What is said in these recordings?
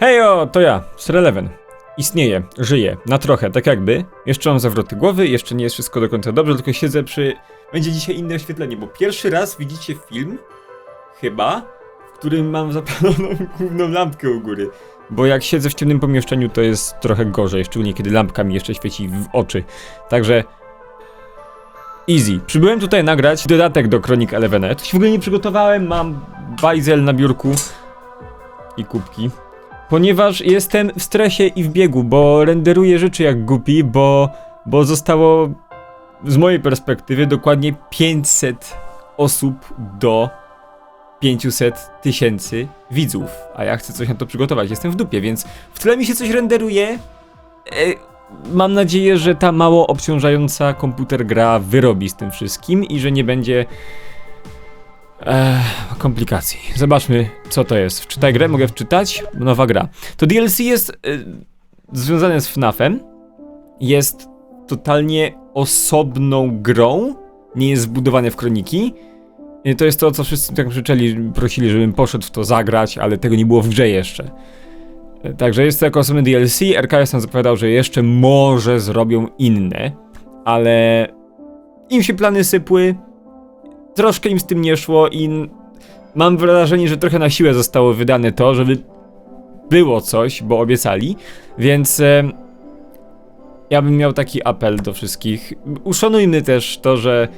Hejo, to ja, Sir Eleven. Istnieję, żyję, na trochę, tak jakby. Jeszcze mam zawroty głowy, jeszcze nie jest wszystko do końca dobrze, tylko siedzę przy... Będzie dzisiaj inne oświetlenie, bo pierwszy raz widzicie film, chyba, w którym mam zapaloną główną lampkę u góry. Bo jak siedzę w ciemnym pomieszczeniu, to jest trochę gorzej, szczególnie kiedy lampka mi jeszcze świeci w oczy. Także... Easy. Przybyłem tutaj nagrać dodatek do Kronik się w ogóle nie przygotowałem, mam bajzel na biurku i kubki. Ponieważ jestem w stresie i w biegu, bo renderuję rzeczy jak głupi, bo, bo zostało z mojej perspektywy dokładnie 500 osób do 500 tysięcy widzów, a ja chcę coś na to przygotować. Jestem w dupie, więc w tle mi się coś renderuje. E, mam nadzieję, że ta mało obciążająca komputer gra wyrobi z tym wszystkim i że nie będzie Ech, komplikacji. Zobaczmy, co to jest. Wczytaj grę, mogę wczytać. Nowa gra. To DLC jest y, związane z FNAF-em. Jest totalnie osobną grą. Nie jest wbudowane w kroniki. To jest to, co wszyscy tak krzyczeli, prosili, żebym poszedł w to zagrać, ale tego nie było w grze jeszcze. Także jest to jako osobny DLC. RKS nam zapowiadał, że jeszcze może zrobią inne, ale im się plany sypły, troszkę im z tym nie szło i mam wrażenie, że trochę na siłę zostało wydane to, żeby było coś, bo obiecali, więc em, ja bym miał taki apel do wszystkich. Uszanujmy też to, że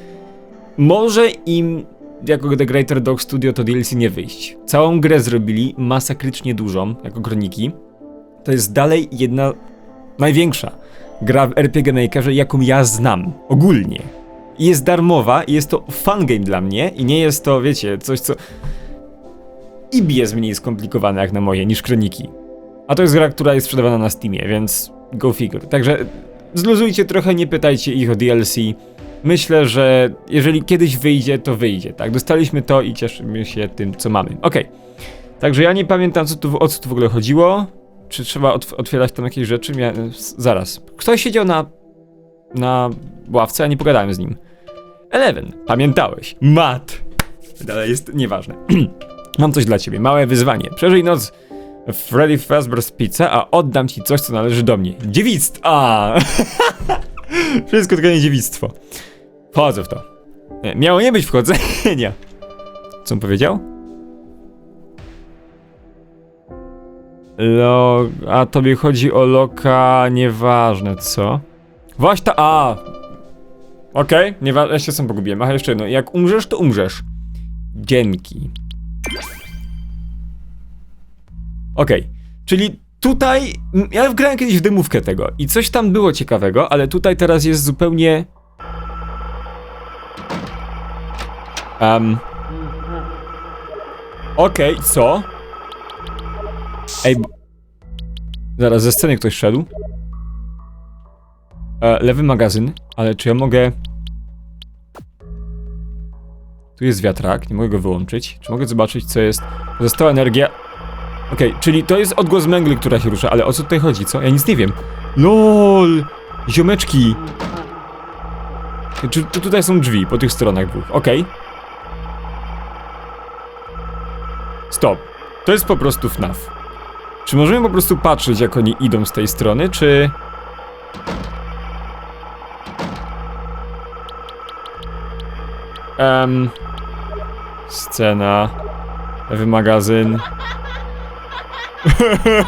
może im jako The Greater Dog Studio to DLC nie wyjść. Całą grę zrobili masakrycznie dużą, jako kroniki. To jest dalej jedna największa gra w RPG Makerze, jaką ja znam. Ogólnie i jest darmowa i jest to fun game dla mnie i nie jest to, wiecie, coś co... IB jest mniej skomplikowane jak na moje niż Kroniki. A to jest gra, która jest sprzedawana na Steamie, więc go figure. Także zluzujcie trochę, nie pytajcie ich o DLC. Myślę, że jeżeli kiedyś wyjdzie, to wyjdzie, tak? Dostaliśmy to i cieszymy się tym, co mamy. Okej. Także ja nie pamiętam, co tu, o co tu w ogóle chodziło. Czy trzeba otw- otwierać tam jakieś rzeczy? Zaraz. Ktoś siedział na na ławce, a nie pogadałem z nim. Eleven, pamiętałeś. Mat. Dalej jest nieważne. Mam coś dla ciebie, małe wyzwanie. Przeżyj noc Freddy Fazbear's Pizza, a oddam ci coś, co należy do mnie. Dziewictwo! A! Wszystko tylko nie dziewictwo. Wchodzę w to. Nie, miało nie być wchodzenia. Co on powiedział? Lo... A tobie chodzi o loka... Nieważne, co? Właśnie ta. A! Okej, nie wa- ja się sam pogubiłem. Aha, jeszcze jedno. Jak umrzesz, to umrzesz. Dzięki. Okej, czyli tutaj. Ja wgrałem kiedyś w dymówkę tego i coś tam było ciekawego, ale tutaj teraz jest zupełnie. Um. Okej, co? Ej. Zaraz, ze sceny ktoś szedł. E, lewy magazyn, ale czy ja mogę... Tu jest wiatrak, nie mogę go wyłączyć. Czy mogę zobaczyć, co jest... Została energia... Okej, czyli to jest odgłos męgli, która się rusza, ale o co tutaj chodzi, co? Ja nic nie wiem. LOL! Ziomeczki! Czy tu tutaj są drzwi, po tych stronach dwóch? Okej. Stop. To jest po prostu FNAF. Czy możemy po prostu patrzeć, jak oni idą z tej strony, czy... Em, scena. Lewy magazyn.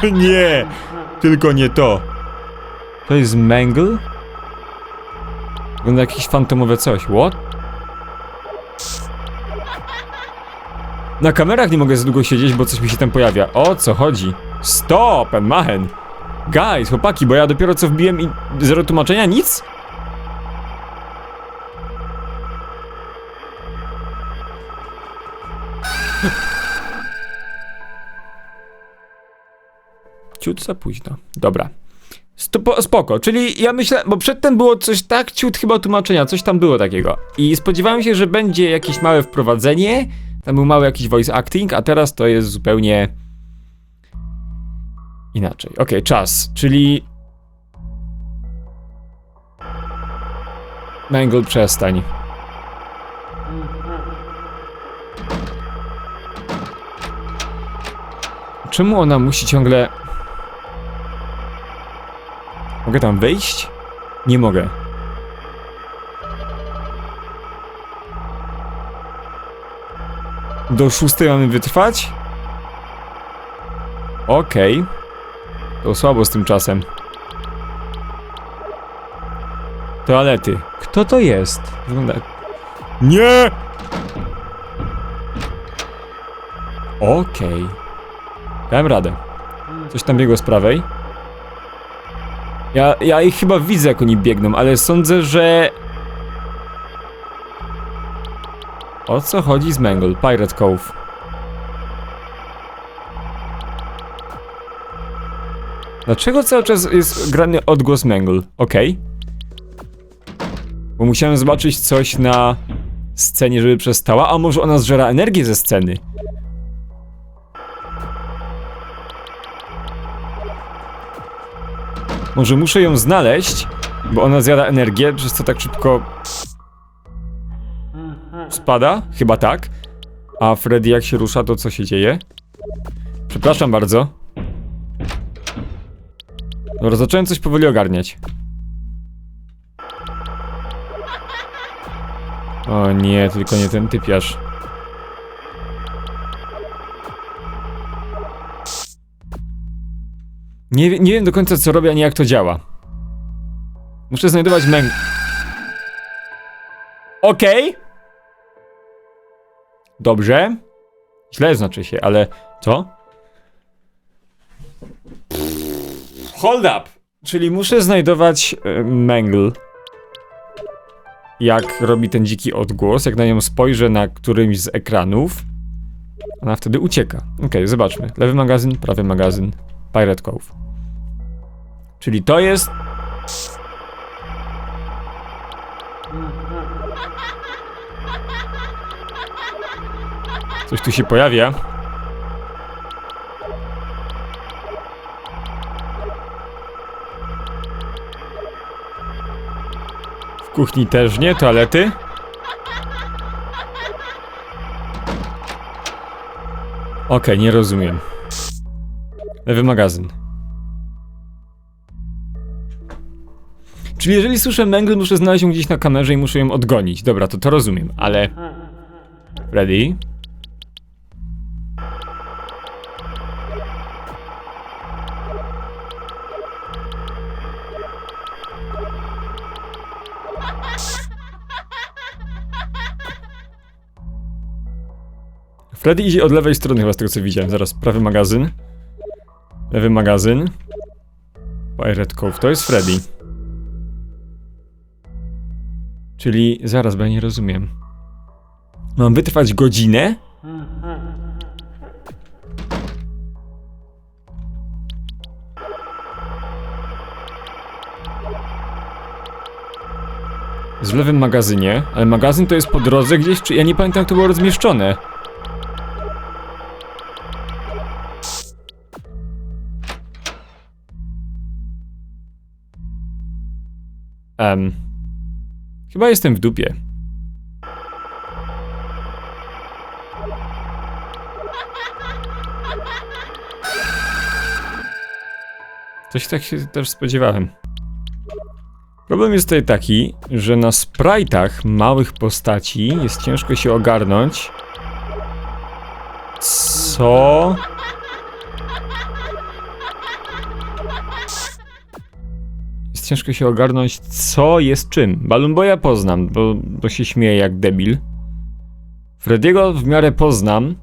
nie! Tylko nie to. To jest Mangle? Wygląda jakieś fantomowe coś. What? Na kamerach nie mogę za długo siedzieć, bo coś mi się tam pojawia. O co chodzi? Stop, Machen! Guys, chłopaki, bo ja dopiero co wbiłem i zero tłumaczenia? Nic? Ciut za późno. Dobra. Spoko, czyli ja myślę, bo przedtem było coś tak, ciut chyba tłumaczenia, coś tam było takiego. I spodziewałem się, że będzie jakieś małe wprowadzenie, tam był mały jakiś voice acting, a teraz to jest zupełnie inaczej. Okej, czas, czyli... Mangle, przestań. Czemu ona musi ciągle... Mogę tam wejść? Nie mogę. Do szóstej mamy wytrwać? Okej. To słabo z tym czasem. Toalety. Kto to jest? Wygląda... Nie! Okej. Dałem radę. Coś tam biegło z prawej. Ja, ja ich chyba widzę, jak oni biegną, ale sądzę, że... O co chodzi z Mangle? Pirate Cove. Dlaczego cały czas jest grany odgłos Mangle? Okej. Bo musiałem zobaczyć coś na scenie, żeby przestała, a może ona zżera energię ze sceny? Może muszę ją znaleźć, bo ona zjada energię, przez co tak szybko spada? Chyba tak. A Freddy jak się rusza, to co się dzieje? Przepraszam bardzo. Dobra, zacząłem coś powoli ogarniać. O nie, tylko nie ten typiarz. Nie, nie wiem do końca co robię, ani jak to działa. Muszę znajdować męk. Okej. Dobrze. Źle znaczy się, ale co? Hold up! Czyli muszę znajdować Mangle. Jak robi ten dziki odgłos, jak na nią spojrzę na którymś z ekranów, ona wtedy ucieka. Okej, zobaczmy. Lewy magazyn, prawy magazyn, Pirate Cove. Czyli to jest... Coś tu się pojawia. W kuchni też nie, toalety. Okej, nie rozumiem. Lewy magazyn. Czyli jeżeli słyszę Mangle, muszę znaleźć ją gdzieś na kamerze i muszę ją odgonić. Dobra, to to rozumiem, ale... Ready? Freddy idzie od lewej strony chyba z tego co widziałem. Zaraz, prawy magazyn. Lewy magazyn. Pirate Cove, to jest Freddy. Czyli, zaraz, bo ja nie rozumiem. Mam wytrwać godzinę? Z lewym magazynie, ale magazyn to jest po drodze gdzieś, czy ja nie pamiętam jak to było rozmieszczone. Em. Chyba jestem w dupie. Coś tak się też spodziewałem. Problem jest tutaj taki, że na sprite'ach małych postaci jest ciężko się ogarnąć. Co? Ciężko się ogarnąć, co jest czym. Balloon Boya poznam, bo, bo się śmieje jak debil. Frediego w miarę poznam.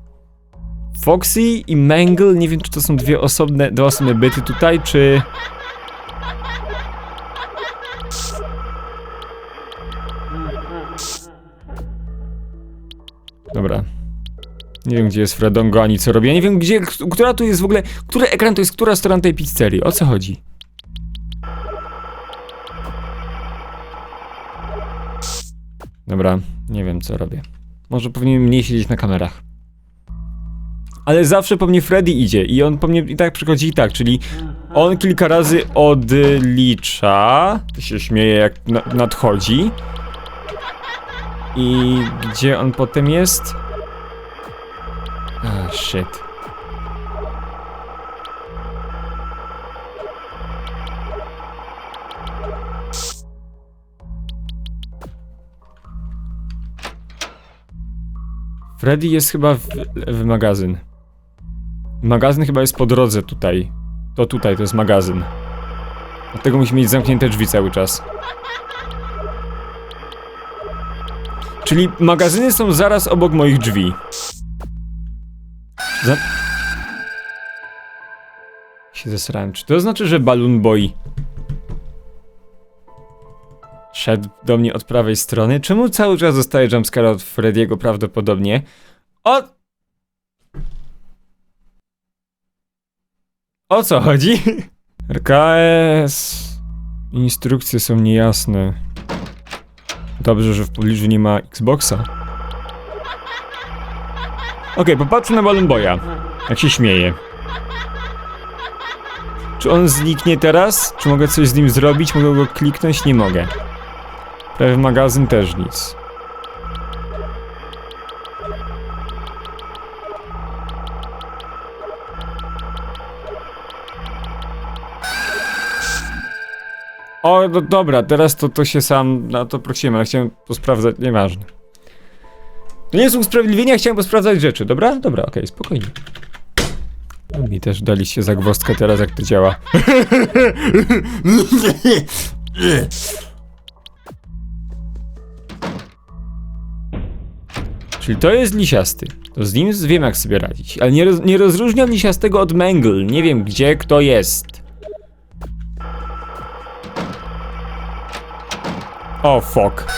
Foxy i Mangle, nie wiem czy to są dwie osobne, dwa osobne byty tutaj, czy... Dobra. Nie wiem gdzie jest Fredongo ani co robi. Ja nie wiem gdzie, która tu jest w ogóle, który ekran to jest która strona tej pizzerii. O co chodzi? Dobra, nie wiem co robię. Może powinienem mniej siedzieć na kamerach. Ale zawsze po mnie Freddy idzie i on po mnie i tak przychodzi i tak, czyli on kilka razy odlicza, to się śmieje jak na, nadchodzi. I gdzie on potem jest? Ah, shit. Freddy jest chyba w, w magazyn. Magazyn chyba jest po drodze tutaj. To tutaj, to jest magazyn. Dlatego musimy mieć zamknięte drzwi cały czas. Czyli magazyny są zaraz obok moich drzwi. Za... Się zesrałem. Czy to znaczy, że Balloon Boy szedł do mnie od prawej strony? Czemu cały czas zostaje jumpscare od Frediego prawdopodobnie? O... O co chodzi? RKS... Instrukcje są niejasne. Dobrze, że w pobliżu nie ma Xboxa. Okej, popatrzmy na Balloon Boya. Jak się śmieje. Czy on zniknie teraz? Czy mogę coś z nim zrobić? Mogę go kliknąć? Nie mogę. Prawy magazyn też nic. O, no dobra, teraz to, to się sam na to prosiłem, ale chciałem posprawdzać, nieważne. To nie są usprawiedliwienia, chciałem posprawdzać rzeczy, dobra? Dobra, okej, spokojnie. No, Mi też daliście zagwozdkę teraz, jak to działa. Czyli to jest lisiasty. To z nim wiem, jak sobie radzić. Ale nie, roz, nie rozróżniam lisiastego od Mangle. Nie wiem, gdzie kto jest. O, fuck.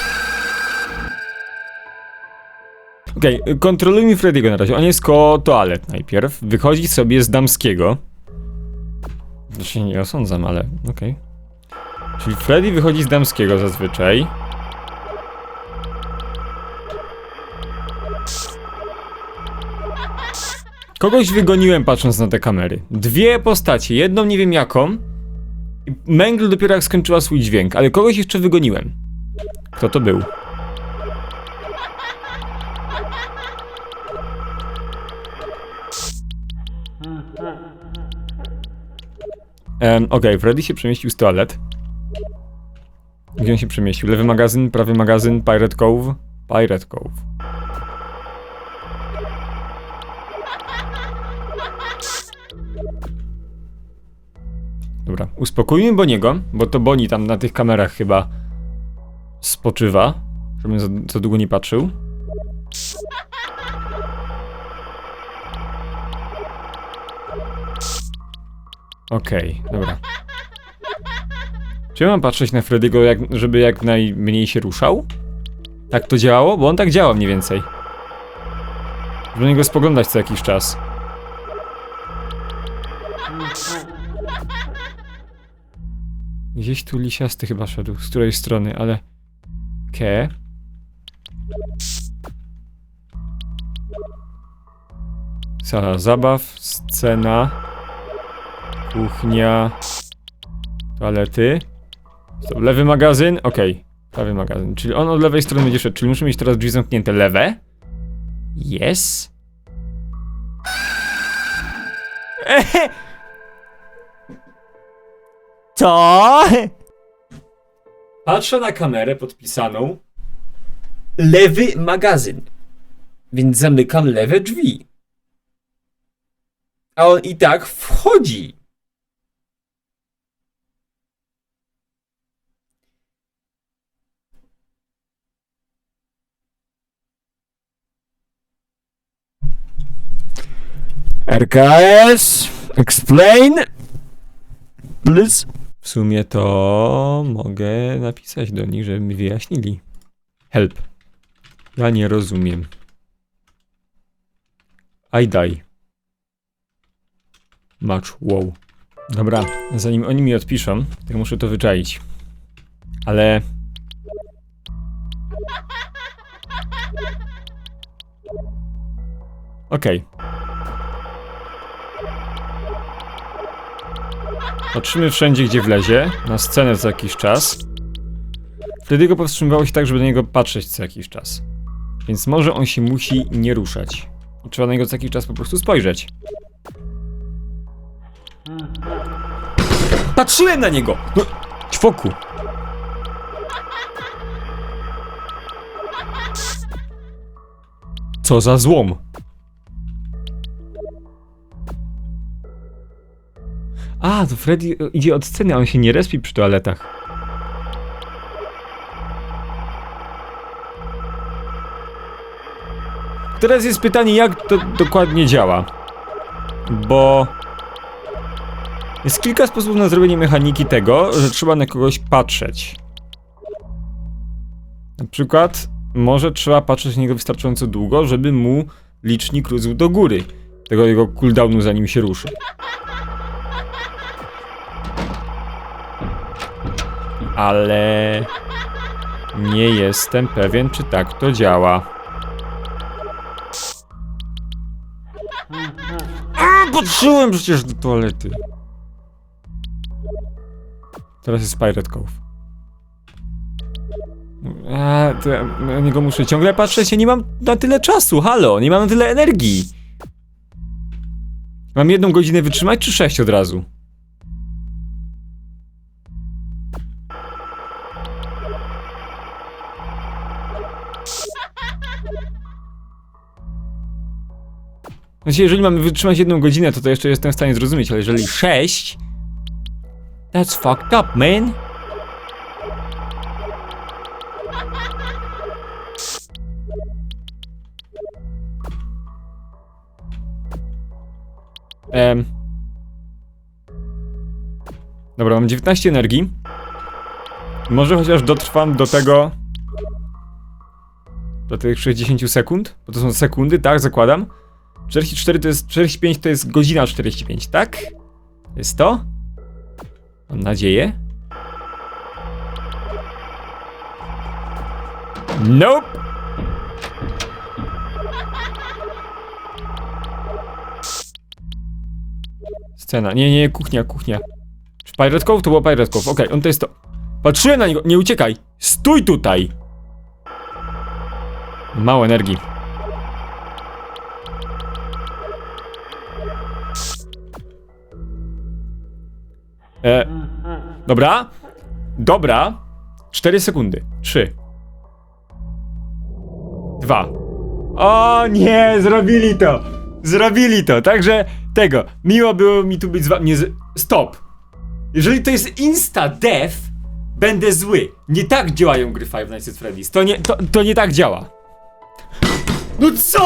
Okej, okay, kontrolujmy Freddy'ego na razie. On jest koło toalet najpierw. Wychodzi sobie z damskiego. Znaczy nie osądzam, ale okej. Okay. Czyli Freddy wychodzi z damskiego zazwyczaj. Kogoś wygoniłem patrząc na te kamery. Dwie postacie, jedną nie wiem jaką. i dopiero jak skończyła swój dźwięk, ale kogoś jeszcze wygoniłem. Kto to był? Um, Okej, okay, Freddy się przemieścił z toalet. Gdzie on się przemieścił? Lewy magazyn, prawy magazyn, Pirate Cove? Pirate Cove. Dobra, uspokójmy Boniego, bo to Boni tam na tych kamerach chyba spoczywa, żebym za, za długo nie patrzył. Okej, okay, dobra. Czy ja mam patrzeć na Freddy'ego, jak, żeby jak najmniej się ruszał? Tak to działało? Bo on tak działa mniej więcej. Żeby na niego spoglądać co jakiś czas. Gdzieś tu lisiasty chyba szedł, z której strony, ale... Ke? Sala zabaw, scena... Kuchnia... Toalety... Stop, lewy magazyn? Okej. Okay. Prawy magazyn. Czyli on od lewej strony będzie szedł. Czyli muszę mieć teraz drzwi zamknięte lewe? Yes? Ehe. To? Patrzę na kamerę podpisaną lewy magazyn. Więc zamykam lewe drzwi. A on i tak wchodzi. RKS, explain, please. W sumie to mogę napisać do nich, żeby mi wyjaśnili. Help. Ja nie rozumiem. I die. Match, wow. Dobra, zanim oni mi odpiszą, to muszę to wyczaić. Ale... Okej. Okay. Patrzymy wszędzie, gdzie wlezie, na scenę co jakiś czas. Wtedy go powstrzymywało się tak, żeby do niego patrzeć co jakiś czas. Więc może on się musi nie ruszać. Trzeba na niego co jakiś czas po prostu spojrzeć. Patrzyłem na niego! No, ćwoku! Co za złom. A, to Freddy e, idzie od sceny, a on się nie respi przy toaletach. Teraz jest pytanie, jak to dokładnie działa. Bo... Jest kilka sposobów na zrobienie mechaniki tego, że trzeba na kogoś patrzeć. Na przykład, może trzeba patrzeć na niego wystarczająco długo, żeby mu licznik rósł do góry. Tego jego cooldownu zanim się ruszy. Ale... Nie jestem pewien, czy tak to działa. A, patrzyłem przecież do toalety. Teraz jest Pirate Cove. A, to ja na niego muszę ciągle patrzeć, ja nie mam na tyle czasu, halo, nie mam na tyle energii. Mam jedną godzinę wytrzymać, czy sześć od razu? Znaczy, jeżeli mamy wytrzymać jedną godzinę, to to jeszcze jestem w stanie zrozumieć, ale jeżeli sześć... That's fucked up, man. Em. Dobra, mam 19 energii. Może chociaż dotrwam do tego... Do tych 60 sekund? Bo to są sekundy, tak? Zakładam. 44 to jest... 45 to jest godzina 45, tak? Jest to? Mam nadzieję. Nope! Scena. Nie, nie, kuchnia, kuchnia. Czy Pirate Cove? To było Pirate Cove. Okej, on to jest to. Patrzyłem na niego. Nie uciekaj. Stój tutaj! Mało energii. E, dobra. Dobra. 4 sekundy. 3. 2. O nie, zrobili to! Zrobili to, także tego. Miło było mi tu być z wami. Z... Stop! Jeżeli to jest insta-death, będę zły. Nie tak działają gry Five Nights at Freddy's. To nie, to, to nie tak działa. No co?!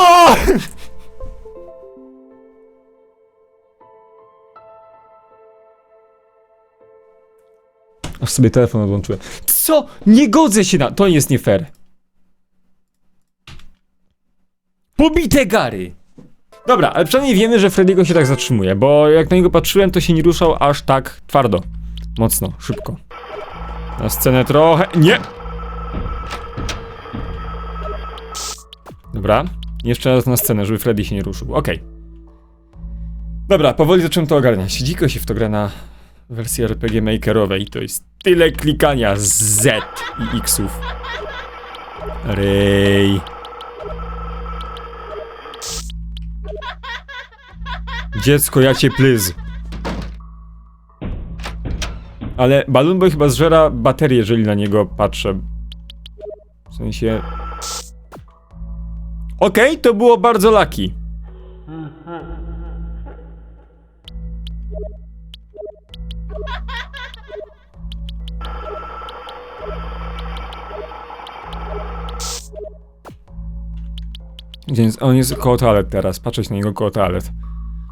Aż sobie telefon odłączyłem. Co? Nie godzę się na... To jest nie fair. Pobite gary! Dobra, ale przynajmniej wiemy, że Freddy'ego się tak zatrzymuje, bo jak na niego patrzyłem, to się nie ruszał aż tak twardo. Mocno, szybko. Na scenę trochę... Nie! Dobra. Jeszcze raz na scenę, żeby Freddy się nie ruszył. Okej. Dobra, powoli zacząłem to ogarniać. Dziko się w to gra na wersji RPG Makerowej. To jest tyle klikania z i Xów. Rej. Dziecko, ja cię plyz. Ale Balloon Boy chyba zżera baterię, jeżeli na niego patrzę. W sensie... Okej, to było bardzo lucky. Więc on jest koło toalet teraz, patrzeć na niego koło toalet.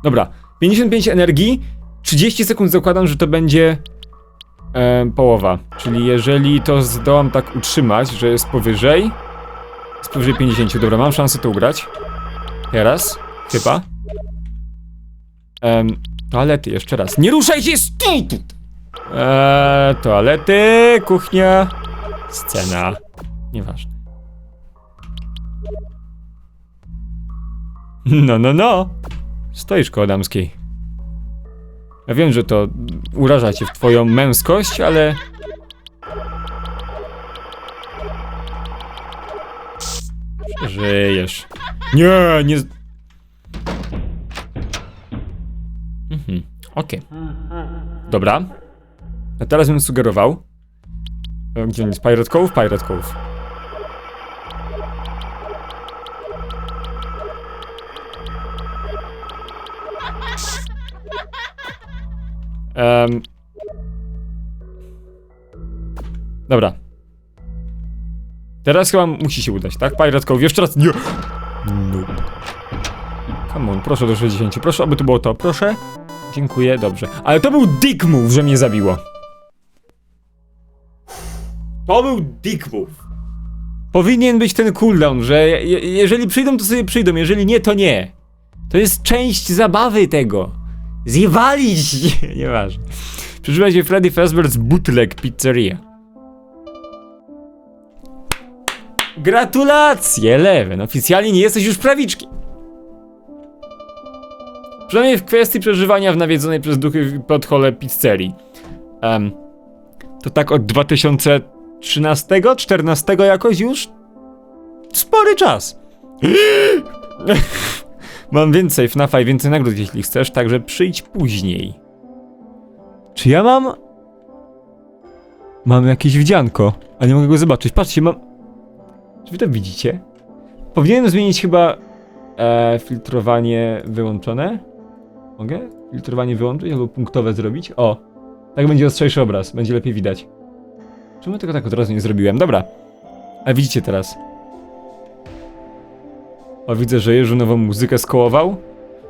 Dobra, 55 energii, 30 sekund zakładam, że to będzie em, połowa. Czyli jeżeli to zdołam tak utrzymać, że jest powyżej, jest powyżej 50, dobra, mam szansę to ugrać. Teraz, chyba. Em, toalety, jeszcze raz. Nie ruszaj się, stój! Eee, toalety, kuchnia, scena. Nieważne. No, no, no. Stoisz koło damskiej. Ja wiem, że to uraża cię w twoją męskość, ale... Żyjesz. Nie, nie... Mhm, okej. Dobra. A teraz bym sugerował... Gdzie jest? Pirate Cove? Pirate Cove. Em. Dobra. Teraz chyba musi się udać, tak? Pirate Cove, jeszcze raz. Nie! Nope. Come on, proszę do 60. Proszę, aby to było to. Proszę. Dziękuję, dobrze. Ale to był dick move, że mnie zabiło. To był dick move. Powinien być ten cooldown, że je- jeżeli przyjdą, to sobie przyjdą, jeżeli nie, to nie. To jest część zabawy tego. Zjewalić! Nieważne. Przeżywa Freddy Fazbear's Bootleg Pizzeria. Gratulacje, Leven. Oficjalnie nie jesteś już prawiczkiem. Przynajmniej w kwestii przeżywania w nawiedzonej przez duchy podchole pizzerii. Em, to tak od 2013, 14 jakoś już? Spory czas. mam więcej FNAFa i więcej nagród, jeśli chcesz, także przyjdź później. Czy ja mam... Mam jakieś wdzianko, a nie mogę go zobaczyć. Patrzcie, mam... Czy wy to widzicie? Powinienem zmienić chyba e, filtrowanie wyłączone. Mogę? Filtrowanie wyłączyć albo punktowe zrobić? O! Tak będzie ostrzejszy obraz, będzie lepiej widać. Czemu tego tak od razu nie zrobiłem? Dobra. A widzicie teraz. O, widzę, że Jerzy nową muzykę skołował.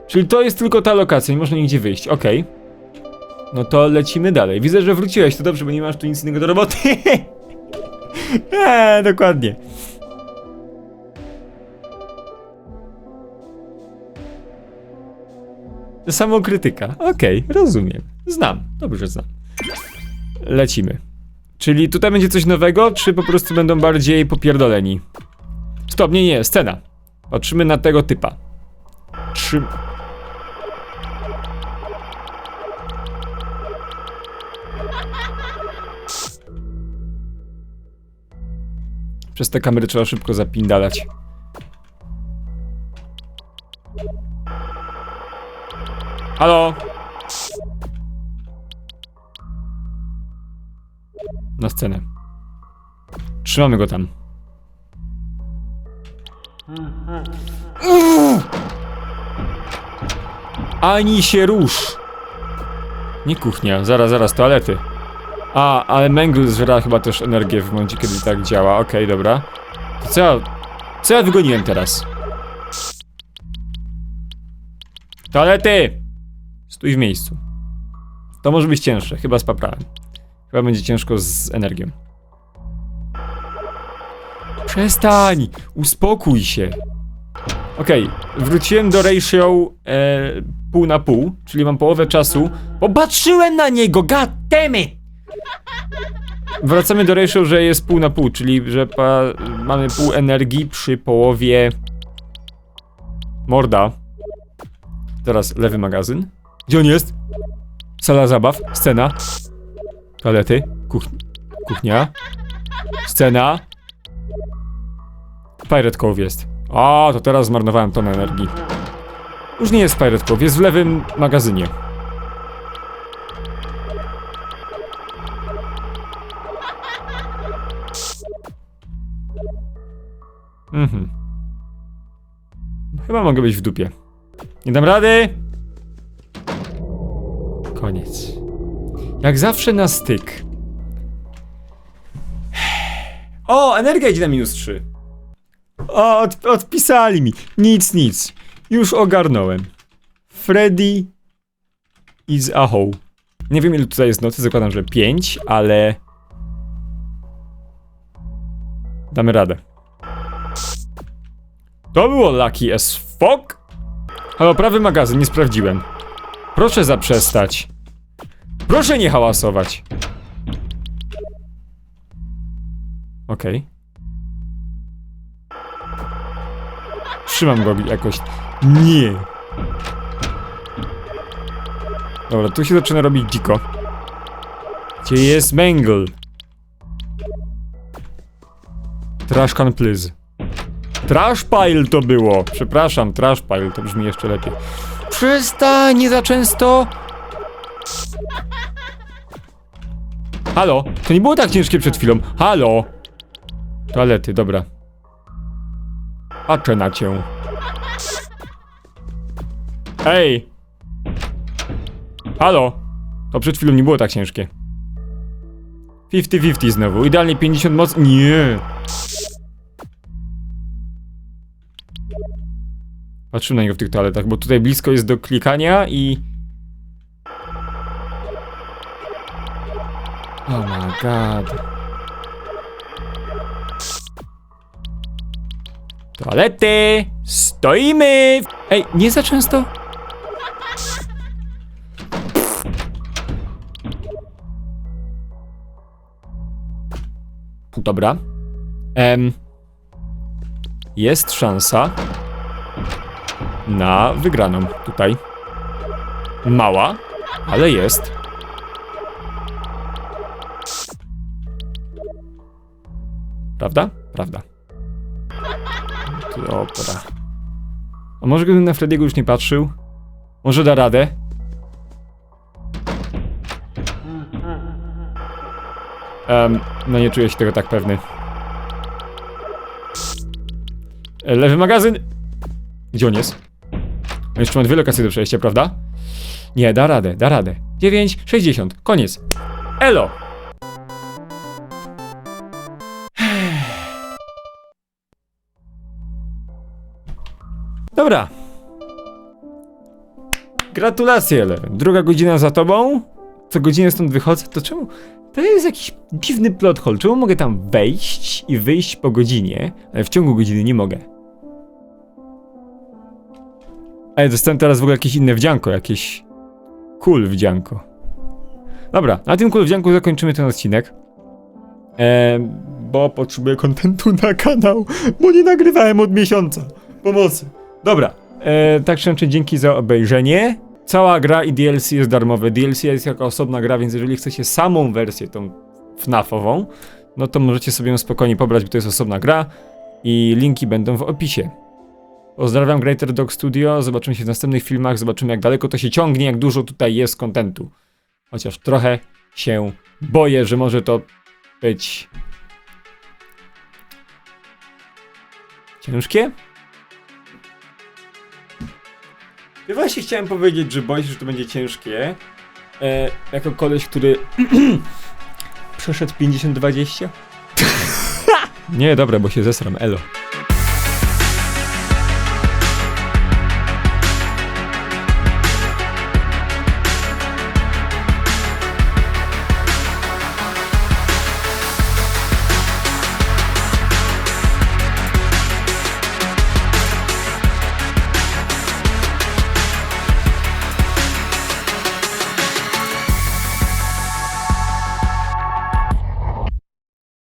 Czyli to jest tylko ta lokacja, nie można nigdzie wyjść. Okej. No to lecimy dalej. Widzę, że wróciłeś, to dobrze, bo nie masz tu nic innego do roboty. eee, dokładnie. Samokrytyka. Okej, rozumiem. Znam, dobrze znam. Lecimy. Czyli tutaj będzie coś nowego, czy po prostu będą bardziej popierdoleni? Stop, nie, nie, scena. Patrzymy na tego typa. Trzy... Przez te kamery trzeba szybko zapindalać. Halo? Na scenę. Trzymamy go tam. Ani się rusz. Nie kuchnia, zaraz, zaraz, toalety. A, ale Mengel zżera chyba też energię w momencie, kiedy tak działa. Okej, dobra. To co ja... Co ja wygoniłem teraz? Toalety! Stój w miejscu. To może być cięższe, chyba z paprałem. Chyba będzie ciężko z energią. Przestań! Uspokój się! Okej, wróciłem do ratio e, pół na pół, czyli mam połowę czasu. Popatrzyłem na niego, god damn it! Wracamy do ratio, że jest pół na pół, czyli że mamy pół energii przy połowie morda. Teraz lewy magazyn. Gdzie on jest? Sala zabaw, scena. Toalety, kuch kuchnia. Scena. Pirate Cove jest. A, to teraz zmarnowałem tonę energii. Już nie jest Pirate Cove, jest w lewym magazynie. Mhm. Chyba mogę być w dupie. Nie dam rady! Koniec. Jak zawsze na styk. O, energia idzie na minus 3. O, od, odpisali mi. Nic, nic. Już ogarnąłem. Freddy is a hole. Nie wiem ile tutaj jest nocy, zakładam, że 5, ale... Damy radę. To było lucky as fuck. Halo, prawy magazyn, nie sprawdziłem. Proszę zaprzestać. Proszę nie hałasować. Okej. Trzymam go jakoś. Nie. Dobra, tu się zaczyna robić dziko. Gdzie jest Mangle? Trash can please. Trash pile to było. Przepraszam, trash pile to brzmi jeszcze lepiej. Przestań, nie za często. Halo? To nie było tak ciężkie przed chwilą. Halo? Toalety, dobra. Patrzę na cię. Ej! Halo? To przed chwilą nie było tak ciężkie. 50-50 znowu. Idealnie 50 moc. Nie! Patrzymy na niego w tych toaletach, bo tutaj blisko jest do klikania i... Oh my god. Toalety! Stoimy! Ej, nie za często? Dobra. Em, jest szansa na wygraną tutaj. Mała, ale jest. Prawda? Prawda. Dobra. A może gdybym na Frediego już nie patrzył? Może da radę? Em, no nie czuję się tego tak pewny. E, Lewy magazyn! Gdzie on jest? On jeszcze ma dwie lokacje do przejścia, prawda? Nie, da radę, da radę. 9, 60, koniec. Elo! Dobra. Gratulacje, Eleven. Druga godzina za tobą. Co godzinę stąd wychodzę, to czemu? To jest jakiś dziwny plot hole. Czemu mogę tam wejść i wyjść po godzinie, ale w ciągu godziny nie mogę? Ej, dostałem teraz w ogóle jakieś inne wdzianko, jakieś cool wdzianko. Dobra, na tym cool wdzianku zakończymy ten odcinek. E, bo potrzebuję kontentu na kanał, bo nie nagrywałem od miesiąca. Pomocy. Dobra, e, tak szczerze dzięki za obejrzenie. Cała gra i DLC jest darmowe. DLC jest jako osobna gra, więc jeżeli chcecie samą wersję, tą FNAF-ową, no to możecie sobie ją spokojnie pobrać, bo to jest osobna gra i linki będą w opisie. Pozdrawiam Greater Dog Studio, zobaczymy się w następnych filmach, zobaczymy jak daleko to się ciągnie, jak dużo tutaj jest kontentu. Chociaż trochę się boję, że może to być ciężkie? Ja właśnie chciałem powiedzieć, że boję się, że to będzie ciężkie. E, jako koleś, który przeszedł 50-20. Nie, dobra, bo się zesram, elo.